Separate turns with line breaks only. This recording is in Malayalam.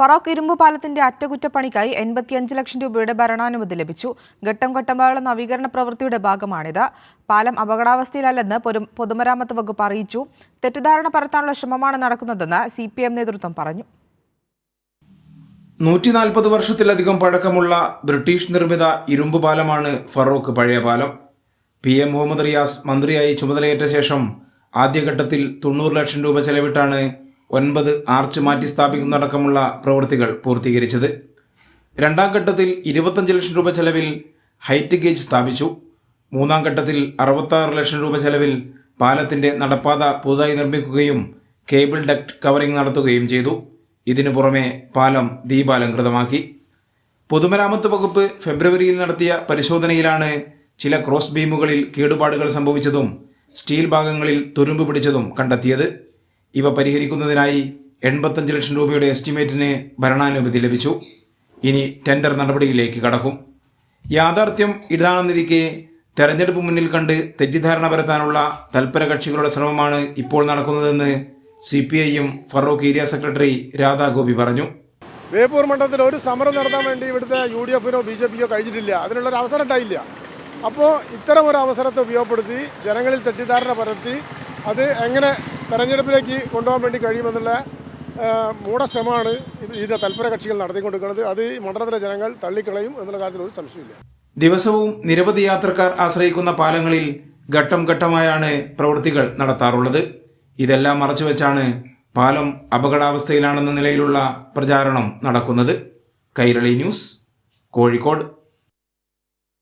ഫറോക്ക് ഇരുമ്പ് പാലത്തിന്റെ അറ്റകുറ്റപ്പണിക്കായി എൺപത്തിയഞ്ച് ലക്ഷം രൂപയുടെ ഭരണാനുമതി ലഭിച്ചു. ഘട്ടം ഘട്ടമായുള്ള നവീകരണ പ്രവൃത്തിയുടെ ഭാഗമാണിത്. പാലം അപകടാവസ്ഥയിലല്ലെന്ന് പൊതുമരാമത്ത് വകുപ്പ് അറിയിച്ചു. തെറ്റിദ്ധാരണ പരത്താനുള്ള ശ്രമമാണ് നടക്കുന്നതെന്ന് സി നേതൃത്വം പറഞ്ഞു.
നൂറ്റി നാൽപ്പത് വർഷത്തിലധികം പഴക്കമുള്ള ബ്രിട്ടീഷ് നിർമ്മിത ഇരുമ്പ് പാലമാണ് ഫറോക്ക് പഴയ പാലം. പി എം മുഹമ്മദ് റിയാസ് മന്ത്രിയായി ചുമതലയേറ്റ ശേഷം ആദ്യഘട്ടത്തിൽ തൊണ്ണൂറ് ലക്ഷം രൂപ ചെലവിട്ടാണ് ഒൻപത് ആർച്ച് മാറ്റി സ്ഥാപിക്കുന്നതടക്കമുള്ള പ്രവൃത്തികൾ പൂർത്തീകരിച്ചത്. രണ്ടാം ഘട്ടത്തിൽ ഇരുപത്തഞ്ച് ലക്ഷം രൂപ ചെലവിൽ ഹൈറ്റ് ഗേജ് സ്ഥാപിച്ചു. മൂന്നാം ഘട്ടത്തിൽ അറുപത്താറ് ലക്ഷം രൂപ ചെലവിൽ പാലത്തിന്റെ നടപ്പാത പുതുതായി നിർമ്മിക്കുകയും കേബിൾ ഡക്ട് കവറിംഗ് നടത്തുകയും ചെയ്തു. ഇതിനു പുറമെ പാലം ദീപാലംകൃതമാക്കി. പൊതുമരാമത്ത് വകുപ്പ് ഫെബ്രുവരിയിൽ നടത്തിയ പരിശോധനയിലാണ് ചില ക്രോസ് ബീമുകളിൽ കേടുപാടുകൾ സംഭവിച്ചതും സ്റ്റീൽ ഭാഗങ്ങളിൽ തുരുമ്പ് പിടിച്ചതും കണ്ടെത്തിയത്. ഇവ പരിഹരിക്കുന്നതിനായി എൺപത്തഞ്ച് ലക്ഷം രൂപയുടെ എസ്റ്റിമേറ്റിന് ഭരണാനുമതി ലഭിച്ചു. ഇനി ടെൻഡർ നടപടിയിലേക്ക് കടക്കും. യാഥാർത്ഥ്യം ഇതാണെന്നിരിക്കെ തെരഞ്ഞെടുപ്പ് മുന്നിൽ കണ്ട് തെറ്റിദ്ധാരണ പരത്താനുള്ള തൽപര കക്ഷികളുടെ ശ്രമമാണ് ഇപ്പോൾ നടക്കുന്നതെന്ന് സി പി ഐയും ഫറൂഖ് ഏരിയ സെക്രട്ടറി രാധാഗോപി പറഞ്ഞു.
വേപ്പൂർ മണ്ഡലത്തിൽ ഒരു സമരം നടത്താൻ വേണ്ടി ഇവിടുത്തെ യു ഡി എഫിനോ ബി ജെ പിയോ കഴിഞ്ഞിട്ടില്ല. അതിനുള്ളൊരു അവസരം ഉണ്ടായില്ല. അപ്പോൾ ഇത്തരം ഒരു അവസരത്തെ ഉപയോഗപ്പെടുത്തി ജനങ്ങളിൽ തെറ്റിദ്ധാരണ പരത്തി അത് എങ്ങനെ തെരഞ്ഞെടുപ്പിലേക്ക് കൊണ്ടുപോകാൻ വേണ്ടി കഴിയുമെന്നുള്ള മൂഢശ്രമമാണ് ഇത് ഇതിന്റെ തൽപര കക്ഷികൾ നടത്തിക്കൊണ്ടിരിക്കുന്നത്. അത് മണ്ഡലത്തിലെ ജനങ്ങൾ തള്ളിക്കളയും എന്നുള്ള കാര്യത്തിൽ ഒരു സംശയമില്ല
ദിവസവും നിരവധി യാത്രക്കാർ ആശ്രയിക്കുന്ന പാലങ്ങളിൽ ഘട്ടം ഘട്ടമായാണ് പ്രവൃത്തികൾ നടത്താറുള്ളത്. ഇതെല്ലാം മറച്ചുവെച്ചാണ് പാലം അപകടാവസ്ഥയിലാണെന്ന നിലയിലുള്ള പ്രചാരണം നടക്കുന്നത്. കൈരളി ന്യൂസ് കോഴിക്കോട്.